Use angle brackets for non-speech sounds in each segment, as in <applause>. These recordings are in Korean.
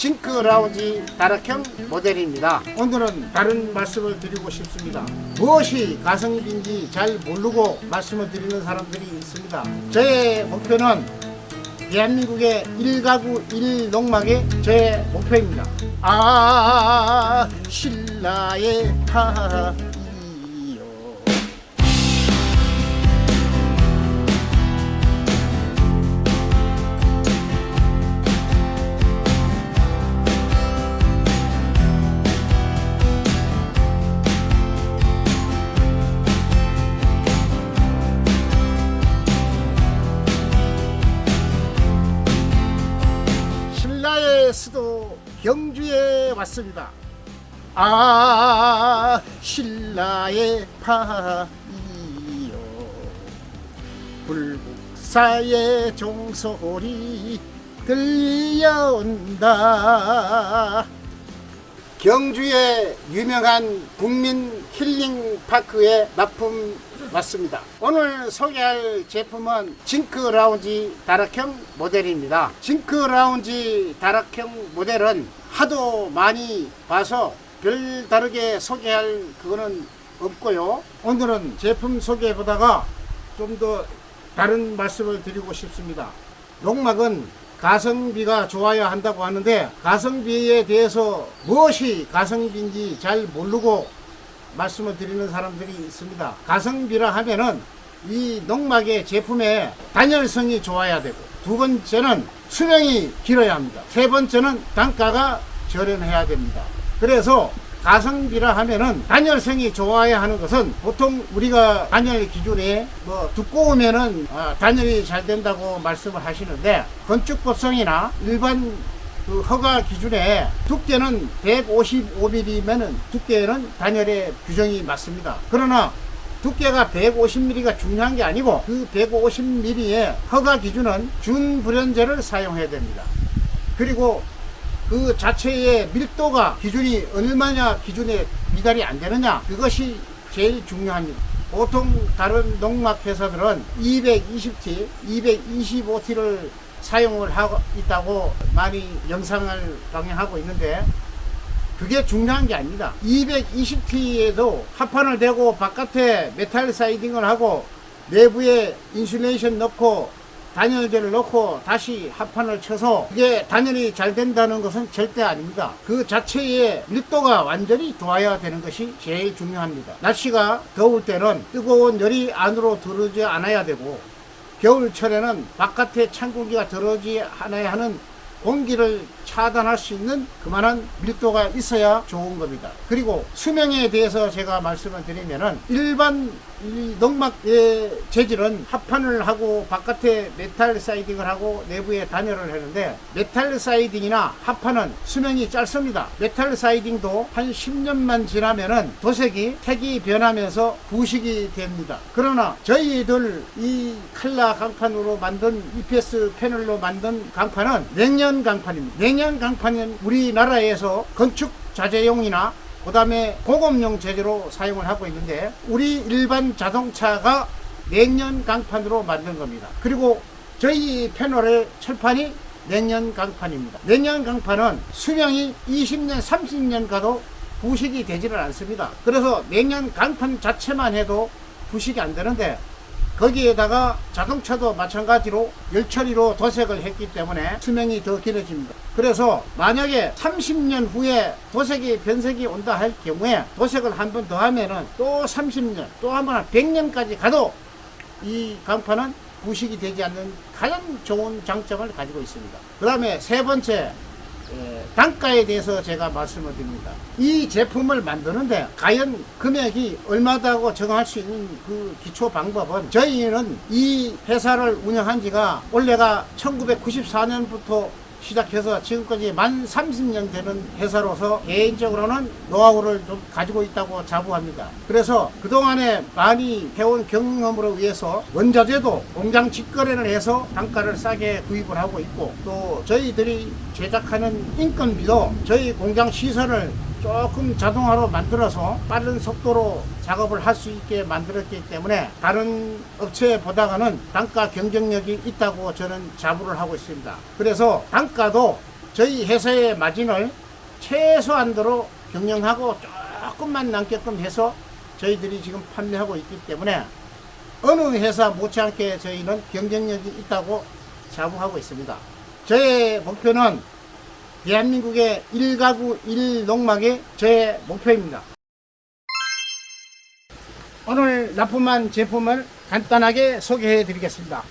징크 라운지 다락형 모델입니다. 오늘은 다른 말씀을 드리고 싶습니다. 무엇이 가성비인지 잘 모르고 말씀을 드리는 사람들이 있습니다. 저의 목표는 대한민국의 일가구 일농막이 제 목표입니다. 아 신라의 하 수도 경주에 왔습니다. 아 신라의 파이요 불국사의 종소리 들려온다. 경주의 유명한 국민 힐링 파크에 납품 왔습니다. 오늘 소개할 제품은 징크 라운지 다락형 모델입니다. 징크 라운지 다락형 모델은 하도 많이 봐서 별 다르게 소개할 그거는 없고요. 오늘은 제품 소개보다가 좀 더 다른 말씀을 드리고 싶습니다. 농막은 가성비가 좋아야 한다고 하는데 가성비에 대해서 무엇이 가성비인지 잘 모르고 말씀을 드리는 사람들이 있습니다. 가성비라 하면은 이 농막의 제품의 단열성이 좋아야 되고 두 번째는 수명이 길어야 합니다. 세 번째는 단가가 저렴해야 됩니다. 그래서 가성비라 하면은 단열성이 좋아야 하는 것은 보통 우리가 단열 기준에 뭐 두꺼우면은 아, 단열이 잘 된다고 말씀을 하시는데 건축법성이나 일반 그 허가 기준에 두께는 155mm면은 두께는 단열의 규정이 맞습니다. 그러나 두께가 150mm가 중요한 게 아니고 그 150mm의 허가 기준은 준불연제를 사용해야 됩니다. 그리고 그 자체의 밀도가 기준이 얼마냐 기준에 미달이 안 되느냐 그것이 제일 중요합니다. 보통 다른 농막 회사들은 220T, 225T를 사용을 하고 있다고 많이 영상을 방영하고 있는데 그게 중요한 게 아닙니다. 220T에도 합판을 대고 바깥에 메탈 사이딩을 하고 내부에 인슐레이션 넣고 단열재를 넣고 다시 합판을 쳐서 그게 단열이 잘 된다는 것은 절대 아닙니다. 그 자체의 밀도가 완전히 좋아야 되는 것이 제일 중요합니다. 날씨가 더울 때는 뜨거운 열이 안으로 들어오지 않아야 되고 겨울철에는 바깥에 찬 공기가 들어오지 않아야 하는 공기를 차단할 수 있는 그만한 밀도가 있어야 좋은 겁니다. 그리고 수명에 대해서 제가 말씀을 드리면은 일반 이 농막의 재질은 합판을 하고 바깥에 메탈 사이딩을 하고 내부에 단열을 하는데 메탈 사이딩이나 합판은 수명이 짧습니다. 메탈 사이딩도 한 10년만 지나면은 도색이 색이 변하면서 부식이 됩니다. 그러나 저희들 이 칼라 강판으로 만든 EPS 패널로 만든 강판은 냉연 강판입니다. 냉연 강판은 우리나라에서 건축 자재용이나 그 다음에 공업용 재재로 사용을 하고 있는데 우리 일반 자동차가 냉연 강판으로 만든 겁니다. 그리고 저희 패널의 철판이 냉연 강판입니다. 냉연 강판은 수명이 20년, 30년 가도 부식이 되지를 않습니다. 그래서 냉연 강판 자체만 해도 부식이 안 되는데 거기에다가 자동차도 마찬가지로 열처리로 도색을 했기 때문에 수명이 더 길어집니다. 그래서 만약에 30년 후에 도색이 변색이 온다 할 경우에 도색을 한 번 더 하면은 또 30년 또 한번 100년까지 가도 이 강판은 부식이 되지 않는 가장 좋은 장점을 가지고 있습니다. 그 다음에 세 번째 예, 단가에 대해서 제가 말씀을 드립니다. 이 제품을 만드는데 과연 금액이 얼마다고 정할 수 있는 그 기초 방법은 저희는 이 회사를 운영한 지가 올해가 1994년부터 시작해서 지금까지 만 30년 되는 회사로서 개인적으로는 노하우를 좀 가지고 있다고 자부합니다. 그래서 그동안에 많이 해온 경험으로 위해서 원자재도 공장 직거래를 해서 단가를 싸게 구입을 하고 있고 또 저희들이 제작하는 인건비도 저희 공장 시설을 조금 자동화로 만들어서 빠른 속도로 작업을 할 수 있게 만들었기 때문에 다른 업체보다는 단가 경쟁력이 있다고 저는 자부를 하고 있습니다. 그래서 단가도 저희 회사의 마진을 최소한도로 경영하고 조금만 남게끔 해서 저희들이 지금 판매하고 있기 때문에 어느 회사 못지않게 저희는 경쟁력이 있다고 자부하고 있습니다. 저의 목표는 대한민국의 1가구 1농막이 저의 목표입니다. 오늘 납품한 제품을 간단하게 소개해 드리겠습니다.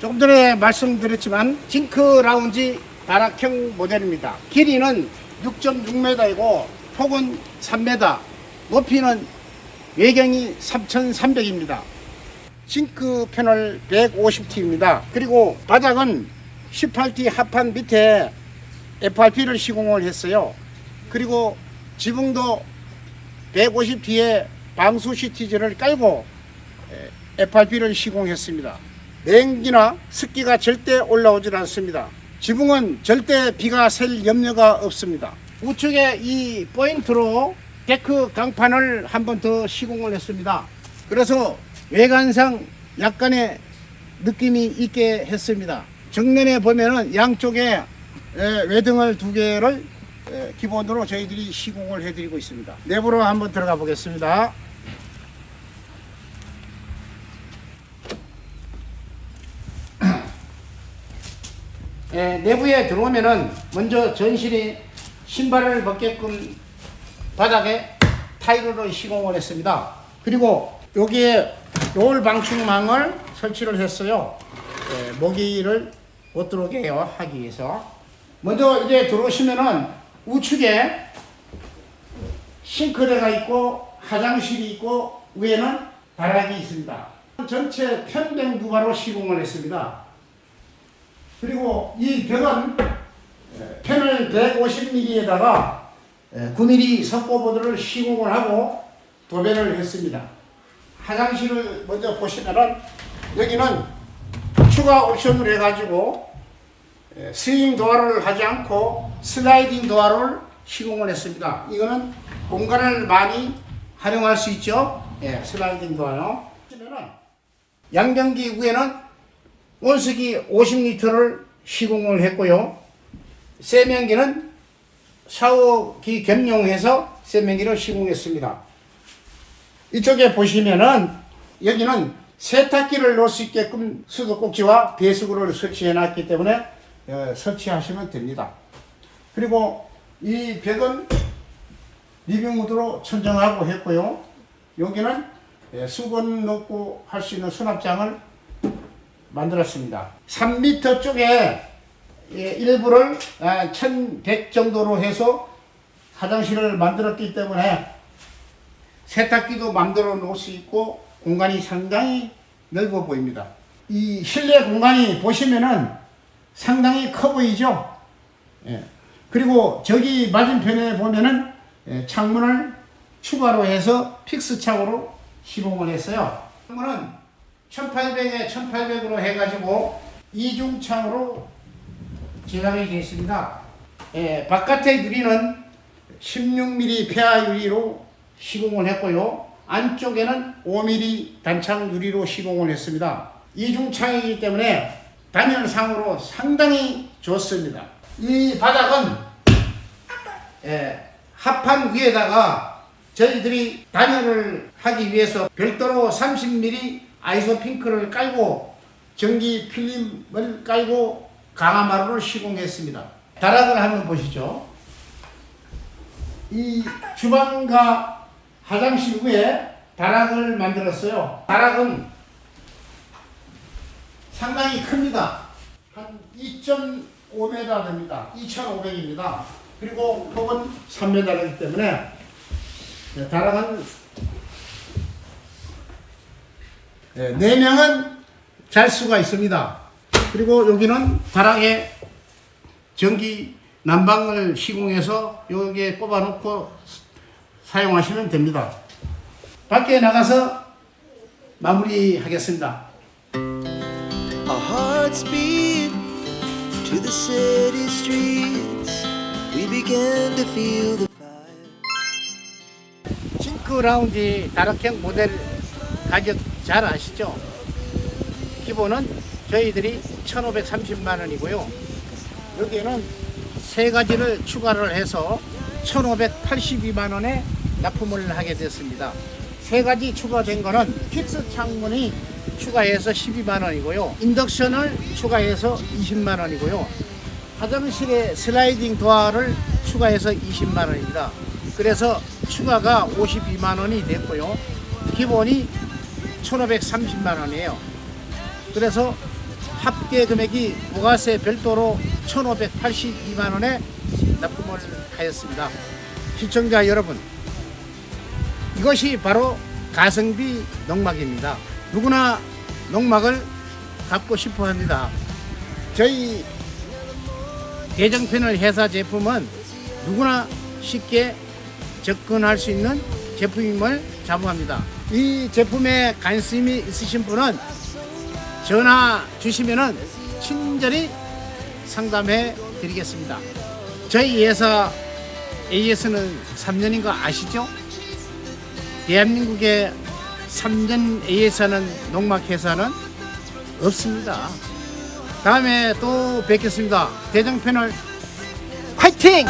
조금 전에 말씀드렸지만 징크 라운지 다락형 모델입니다. 길이는 6.6m이고 폭은 3m, 높이는 외경이 3,300입니다. 싱크 패널 150T입니다. 그리고 바닥은 18T 합판 밑에 FRP를 시공을 했어요. 그리고 지붕도 150T에 방수 시티즈를 깔고 FRP를 시공했습니다. 냉기나 습기가 절대 올라오질 않습니다. 지붕은 절대 비가 셀 염려가 없습니다. 우측에 이 포인트로 데크 강판을 한 번 더 시공을 했습니다. 그래서 외관상 약간의 느낌이 있게 했습니다. 정면에 보면은 양쪽에 에, 외등을 두 개를 에, 기본으로 저희들이 시공을 해드리고 있습니다. 내부로 한번 들어가 보겠습니다. 에, <clears throat> 내부에 들어오면은 먼저 전실이 신발을 벗게끔 바닥에 타일로 시공을 했습니다. 그리고 여기에 롤 방충망을 설치를 했어요. 예, 모기를 못 들어오게 하기 위해서. 먼저 이제 들어오시면은 우측에 싱크대가 있고 화장실이 있고 위에는 다락이 있습니다. 전체 편백 누가로 시공을 했습니다. 그리고 이 벽은 예, 패널 150mm에다가 9mm 석고보드를 시공을 하고 도배를 했습니다. 화장실을 먼저 보시면은 여기는 추가 옵션을 해가지고 예, 스윙 도어를 하지 않고 슬라이딩 도어를 시공을 했습니다. 이거는 공간을 많이 활용할 수 있죠. 예, 슬라이딩. 보시면은 양변기 위에는 온수기 50리터를 시공을 했고요. 세면기는 샤워기 겸용해서 세면기를 시공했습니다. 이쪽에 보시면은 여기는 세탁기를 놓을 수 있게끔 수도꼭지와 배수구를 설치해 놨기 때문에 어, 설치하시면 됩니다. 그리고 이 벽은 리빙우드로 천정하고 했고요. 여기는 예, 수건 넣고 할 수 있는 수납장을 만들었습니다. 3m 쪽에 예, 일부를 1100 정도로 해서 화장실을 만들었기 때문에 세탁기도 만들어 놓을 수 있고 공간이 상당히 넓어 보입니다. 이 실내 공간이 보시면은 상당히 커 보이죠? 예. 그리고 저기 맞은편에 보면은 예, 창문을 추가로 해서 픽스 창으로 시공을 했어요. 창문은 1800에 1800으로 해가지고 이중창으로 제작이 되어 있습니다. 예, 바깥의 유리는 16mm 폐하 유리로 시공을 했고요. 안쪽에는 5mm 단창 유리로 시공을 했습니다. 이중창이기 때문에 단열상으로 상당히 좋습니다. 이 바닥은 예, 합판 위에다가 저희들이 단열을 하기 위해서 별도로 30mm 아이소 핑크를 깔고 전기 필름을 깔고 강화마루를 시공했습니다. 다락을 한번 보시죠. 이 주방과 화장실 위에 다락을 만들었어요. 다락은 상당히 큽니다. 한 2.5m 됩니다. 2,500입니다. 그리고 폭은 3m이기 때문에 네, 다락은 네, 4명은 잘 수가 있습니다. 그리고 여기는 다락에 전기 난방을 시공해서 여기에 꼽아놓고 사용하시면 됩니다. 밖에 나가서 마무리하겠습니다. Beat to the city streets. We began to feel the fire. 싱크 라운지 다락형 모델 가격 잘 아시죠? 기본은 저희들이 1,530만 원이고요. 여기에는 세 가지를 추가를 해서 1,582만 원에 납품을 하게 됐습니다. 세 가지 추가된 거는 픽스 창문이 추가해서 12만 원이고요. 인덕션을 추가해서 20만 원이고요. 화장실에 슬라이딩 도어를 추가해서 20만 원입니다. 그래서 추가가 52만 원이 됐고요. 기본이 1,530만 원이에요. 그래서 합계 금액이 부가세 별도로 1,582만 원에 납품을 하였습니다. 시청자 여러분, 이것이 바로 가성비 농막입니다. 누구나 농막을 갖고 싶어 합니다. 저희 대정편을 회사 제품은 누구나 쉽게 접근할 수 있는 제품임을 자부합니다. 이 제품에 관심이 있으신 분은 전화 주시면은 친절히 상담해 드리겠습니다. 저희 회사 AS는 3년인 거 아시죠? 대한민국 에 3년 AS하는 농막회사는 없습니다. 다음에 또 뵙겠습니다. 대정편을 화이팅!